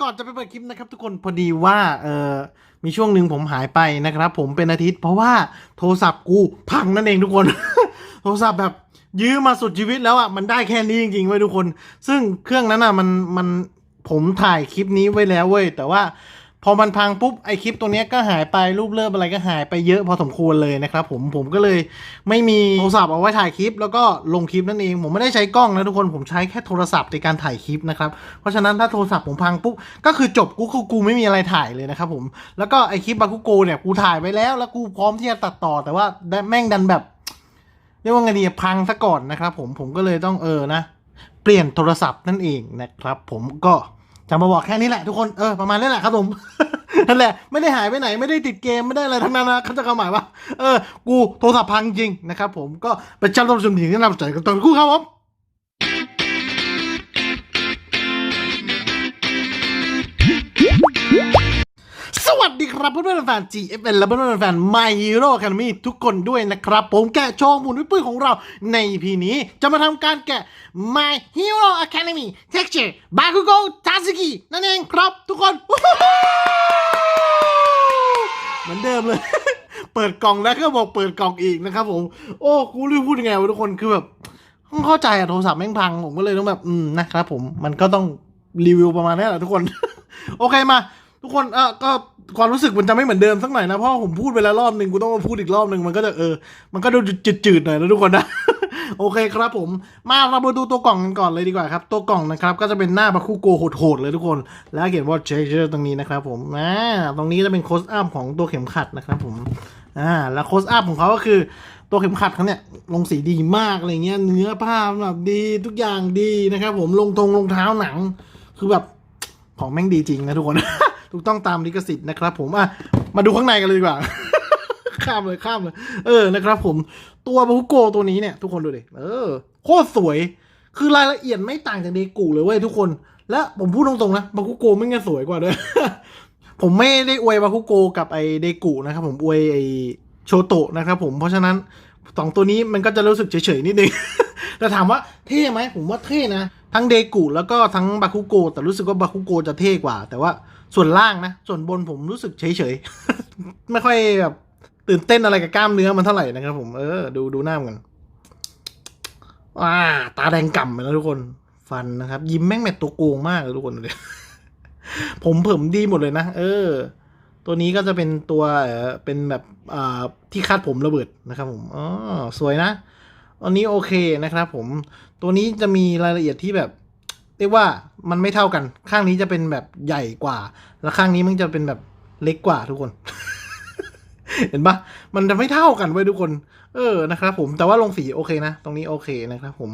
ก่อนจะไปเปิดคลิปนะครับทุกคนพอดีว่าเออมีช่วงหนึ่งผมหายไปนะครับ ผมเป็นอาทิตย์เพราะว่าโทรศัพท์กูพังนั่นเองทุกคน โทรศัพท์แบบยื้อมาสุดชีวิตแล้วอะมันได้แค่นี้จริงๆเว้ยทุกคน ซึ่งเครื่องนั้นอะมันมันผมถ่ายคลิปนี้ไว้แล้วเว้ยแต่ว่า พอมันพังปุ๊บไอคลิปตัวนี้ก็หายไปรูปเลิฟอะไรก็หายไปเยอะพอสมควรเลยนะครับผมผมก็เลยไม่มีโทรศัพท์เอาไว้ถ่ายคลิป แล้วก็ลงคลิปนั่นเอง ผมไม่ได้ใช้กล้องนะทุกคนผมใช้แค่โทรศัพท์ในการถ่ายคลิปนะครับเพราะฉะนั้นถ้าโทรศัพท์ผมพังปุ๊บก็คือจบกูกูไม่มีอะไรถ่ายเลยนะครับผมแล้วก็ไอคลิปบาคุโกเนี่ยกูถ่ายไปแล้ว แล้วกูพร้อมที่จะตัดต่อ แต่ว่าแม่งดันแบบเรียกว่าไงดีพังซะก่อนนะครับผมผมก็เลยต้องเออนะ เปลี่ยนโทรศัพท์นั่นเองนะครับ ผมก็ จะมาบอกแค่นี้แหละทุกคนเออประมาณนี้แหละครับผมนั่นแหละไม่ได้หายไปไหนไม่ได้ติดเกมไม่ได้อะไรทั้งนั้นนะเขาจะเข้าหมายว่าเออ กูโทรศัพท์พังจริงนะครับผมก็ไปจ้าต้นชมถึงที่นำใจกันตอนคู่ครับผม สวัสดีครับเพื่อนๆแฟน GFN และเพื่อนๆแฟน My Hero Academy ทุกคนด้วยนะครับ ผมแกะโชว์หมุนวิปปื้ของเราใน EP นี้จะมาทำการแกะ My Hero Academy Texture Bakugo Tatsuki นั่นเองครับทุกคน เหมือนเดิมเลย เปิดกล่องแล้วก็บอกเปิดกล่องอีกนะครับผม โอ้กูรู้พูดยังไงวะทุกคนคือแบบต้องเข้าใจอะโทรศัพท์แม่งพังผมก็เลยต้องแบบอืมนะครับผมมันก็ต้องรีวิวประมาณนี้แหละทุกคน โอเคมา ทุกคนเออก็ ความรู้สึกมันจะไม่เหมือนเดิมสักหน่อยนะเพราะว่าผมพูดไปแล้วรอบหนึ่งกูต้องมาพูดอีกรอบหนึ่งมันก็จะเออ มันก็ดูจืดๆหน่อยนะทุกคนนะ โอเคครับผมมาเรามาดูตัวกล่องกันก่อนเลยดีกว่าครับ ตัวกล่องนะครับก็จะเป็นหน้าบาคุโกโหดๆเลยทุกคน แล้วเขียนว่าเชเชอร์ตรงนี้นะครับผมอ่าตรงนี้จะเป็นโคสอัพของตัวเข็มขัดนะครับผมอ่าแล้วโคสอัพของเขาก็คือตัวเข็มขัดเขาเนี่ยลงสีดีมากอะไรเงี้ยเนื้อผ้าแบบดีทุกอย่างดีนะครับผมลงทงรองเท้าหนัง คือแบบของแม่งดีจริงนะทุกคน ถูกต้องตามลิขสิทธิ์นะครับ ผมอะมาดูข้างในกันเลยดีกว่า ข้ามเลยข้ามเลย เออนะครับ ผมตัวบาคุโกตัวนี้เนี่ยทุกคนดูดิเออโคตรสวย คือรายละเอียดไม่ต่างจากเดกูเลยเว้ยทุกคน และผมพูดตรงๆนะบาคุโกไม่งั้นสวยกว่าด้วยผมไม่ได้อวยบาคุโกกับไอเดกูนะครับ ผมอวยไอโชโตะนะครับ ผมเพราะฉะนั้นสองตัวนี้มันก็จะรู้สึกเฉยๆนิดนึง แต่ถามว่าเท่ไหมผมว่าเท่นะ ทั้งเดกูแล้วก็ทั้งบาคุโก แต่รู้สึกว่าบาคุโกจะเท่กว่า แต่ว่า ส่วนล่างนะ ส่วนบนผมรู้สึกเฉยๆ ไม่ค่อยแบบตื่นเต้นอะไรกับกล้ามเนื้อมันเท่าไหร่นะครับผมเออดูดูหน้ามันว้าตาแดงก่ำเลยนะทุกคน ฟันนะครับ ยิ้มแม่งแมตตัวโกงมากเลยทุกคนเลยผมเผิมดีหมดเลยนะเออ ตัวนี้ก็จะเป็นตัวเออเป็นแบบอ่าที่คาดผมระเบิดนะครับ ผมอ๋อสวยนะอันนี้โอเคนะครับ ผมตัวนี้จะมีรายละเอียดที่แบบ เรียกว่ามันไม่เท่ากัน ข้างนี้จะเป็นแบบใหญ่กว่า แล้วข้างนี้มันจะเป็นแบบเล็กกว่าทุกคน เห็นปะมันจะไม่เท่ากันไว้ยทุกคน เออนะครับผมแต่ว่าลงสีโอเคนะ ตรงนี้โอเคนะครับผม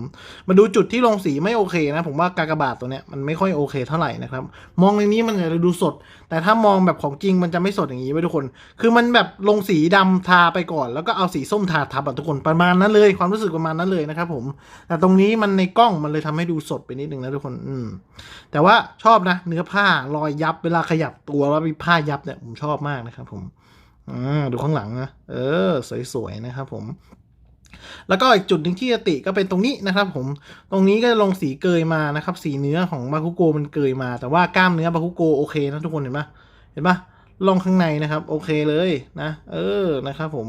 มาดูจุดที่ลงสีไม่โอเคนะ ผมว่ากากบาทตัวเนี้ยมันไม่ค่อยโอเคเท่าไหร่นะครับ มองในนี้มันจะดูสด แต่ถ้ามองแบบของจริงมันจะไม่สดอย่างนี้ไว้ทุกคน คือมันแบบลงสีดำทาไปก่อน แล้วก็เอาสีส้มทาทับอะทุกคนประมาณนั้นเลย ความรู้สึกประมาณนั้นเลยนะครับผม แต่ตรงนี้มันในกล้องมันเลยทำให้ดูสดไปนิดนึงนะทุกคนอืมแต่ว่าชอบนะ เนื้อผ้ารอยยับเวลาขยับตัวแล้วมีผ้ายับเนี่ยผมชอบมากนะครับผม อ่าดูข้างหลังนะ เออ สวยๆ นะครับผมแล้วก็อีกจุดหนึ่งที่จะติก็เป็นตรงนี้นะครับ ผมตรงนี้ก็ลงสีเกยมานะครับ สีเนื้อของบาคุโกมันเกยมา แต่ว่ากล้ามเนื้อบาคุโกโอเคนะทุกคนเห็นปะเห็นปะลองข้างในนะครับ โอเคเลยนะ เออนะครับ ผม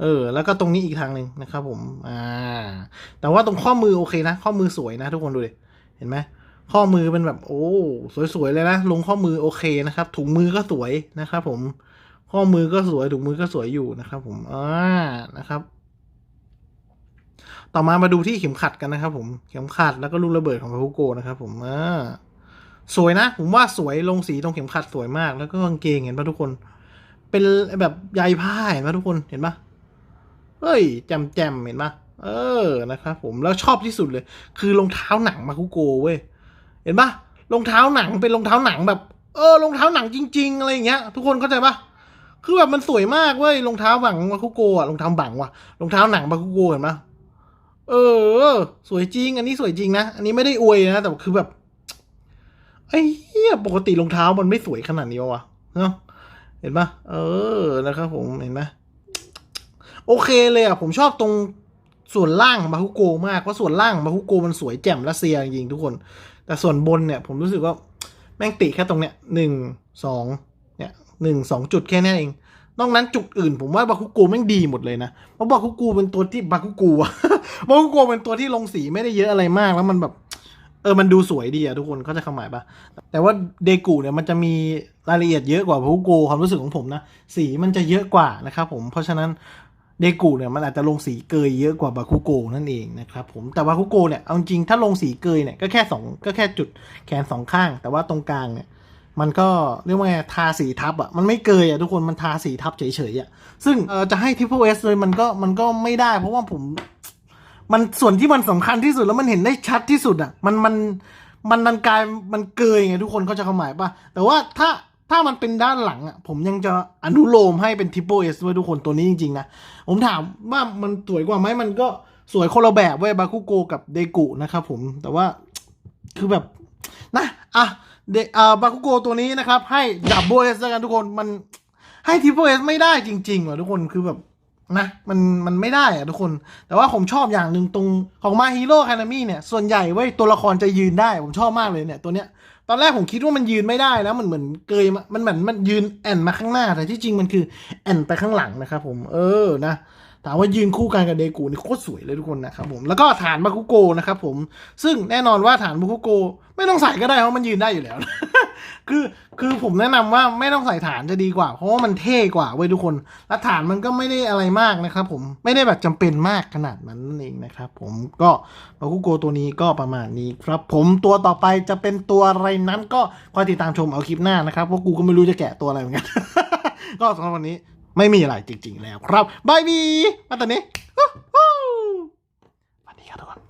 เออ แล้วก็ตรงนี้อีกทางหนึ่งนะครับ ผม อ่า แต่ว่าตรงข้อมือโอเคนะ ข้อมือสวยนะ ทุกคนดูดิเห็นไหมข้อมือเป็นแบบ โอ้สวยๆเลยนะลงข้อมือโอเคนะครับถุงมือก็สวยนะครับ ผม ข้อมือก็สวยถุงมือก็สวยอยู่นะครับ ผมอ่านะครับ ต่อมามาดูที่เข็มขัดกันนะครับ ผมเข็มขัดแล้วก็ลูกระเบิดของพาคุโกนะครับ ผมอ่าสวยนะ ผมว่าสวยลงสีตรงเข็มขัดสวยมาก แล้วก็กางเกงเห็นปะทุกคน เป็นแบบใยผ้าเห็นปะทุกคนเห็นปะเฮ้ยแจมแจมเห็นปะเออนะครับผมแล้วชอบที่สุดเลย คือรองเท้าหนังมาคุโกเว้ยเห็นปะรองเท้าหนังเป็นรองเท้าหนังแบบ เออรองเท้าหนังจริง ๆ อะไรอย่างเงี้ย ทุกคนเข้าใจปะ คือแบบมันสวยมากเว้ยรองเท้าหนังมาคุโกอะรองเท้าบังว่ะรองเท้าหนังมาคุโกะเห็นปะเออ สวยจริง อันนี้สวยจริงนะ อันนี้ไม่ได้อวยนะ แต่คือแบบไอ้เหี้ยปกติรองเท้ามันไม่สวยขนาดนี้วะเนาะเห็นปะเออนะครับผมเห็นไหมโอเคเลยอะผมชอบตรงส่วนล่างของบาคุโกมากเพราะส่วนล่างของบาคุโกมันสวยแจ่มและเซียจริงทุกคน แต่ส่วนบนเนี่ย ผมรู้สึกว่าแม่งติแค่ตรงเนี้ยหนึ่งสอง หนึ่งสองจุดแค่นั้นเอง นอกนั้นจุดอื่นผมว่าบาคุโกแม่งดีหมดเลยนะ เพราะบาคุโกเป็นตัวที่บาคุกอะบาคุโกเป็นตัวที่ลงสีไม่ได้เยอะอะไรมากแล้วมันแบบ เออมันดูสวยดีอะทุกคนเข้าใจคหมายปะแต่ว่าเดกูเนี่ยมันจะมีรายละเอียดเยอะกว่าบาคุโกความรู้สึกของผมนะ สีมันจะเยอะกว่านะครับผมเพราะฉะนั้นเดกูเนี่ยมันอาจจะลงสีเกยเยอะกว่าบาคุโกนั่นเองนะครับผมแต่บาคุโกเนี่ยเอาจริงถ้าลงสีเกยเนี่ยก็แค่สองก็แค่จุดแขนสองข้าง แต่ว่าตรงกลางเนี่ย มันก็เรียกว่าไงทาสีทับอะมันไม่เกยอะทุกคนมันทาสีทับเฉยๆอะซึ่งเออจะให้ทิปเปิลเอสเลยมันก็มันก็ไม่ได้ เพราะว่าผม มันส่วนที่มันสำคัญที่สุดแล้วมันเห็นได้ชัดที่สุดอะมันมันมันนันกลายมันเกยไงทุกคนเขาจะเข้าหมายป่ะแต่ว่าถ้าถ้ามันเป็นด้านหลังอะผมยังจะอนุโลมให้เป็นทิปเปิลเอสด้วยทุกคนตัวนี้จริงๆนะผมถามว่ามันสวยกว่าไหมมันก็สวยคนละแบบเว้ยบาคุโกกับเดกุนะครับผมแต่ว่าคือแบบนะอะ เดอ่าบาคุโกตัวนี้นะครับ ให้ดับเบิลเอสแล้วกันทุกคนมันให้ทิปเปิลเอสไม่ได้จริงๆว่ะทุกคนคือแบบนะมันมันไม่ได้อะทุกคน แต่ว่าผมชอบอย่างหนึ่งตรงของมาฮีโร่แคนามีเนี่ย ส่วนใหญ่เว้ยตัวละครจะยืนได้ ผมชอบมากเลยเนี่ย ตัวเนี้ย ตอนแรกผมคิดว่ามันยืนไม่ได้แล้วมันเหมือนเกยมันเหมือนมันยืนแอนมาข้างหน้า แต่ที่จริงมันคือแอนไปข้างหลังนะครับผม เออนะ ถามว่ายืนคู่กันกับเดกูนี่โคตรสวยเลยทุกคนนะครับผมแล้วก็ฐานบาคุโกนะครับผมซึ่งแน่นอนว่าฐานบาคุโก ไม่ต้องใส่ก็ได้เพราะมันยืนได้อยู่แล้ว คือคือผมแนะนำว่าไม่ต้องใส่ฐานจะดีกว่า เพราะว่ามันเท่กว่าเว้ยทุกคนและฐานมันก็ไม่ได้อะไรมากนะครับผมไม่ได้แบบจำเป็นมากขนาดนั้นนั่นเองนะครับผมก็บาคุโกตัวนี้ก็ประมาณนี้ครับผมตัวต่อไปจะเป็นตัวอะไรนั้นก็คอยติดตามชมเอาคลิปหน้านะครับเพราะกูก็ไม่รู้จะแกะตัวอะไรเหมือนกันก็สำหรับวันนี้ ไม่มีอะไรจริง ๆ แล้วครับบายบีมาตอนนี้สวัสดีครับทุกคน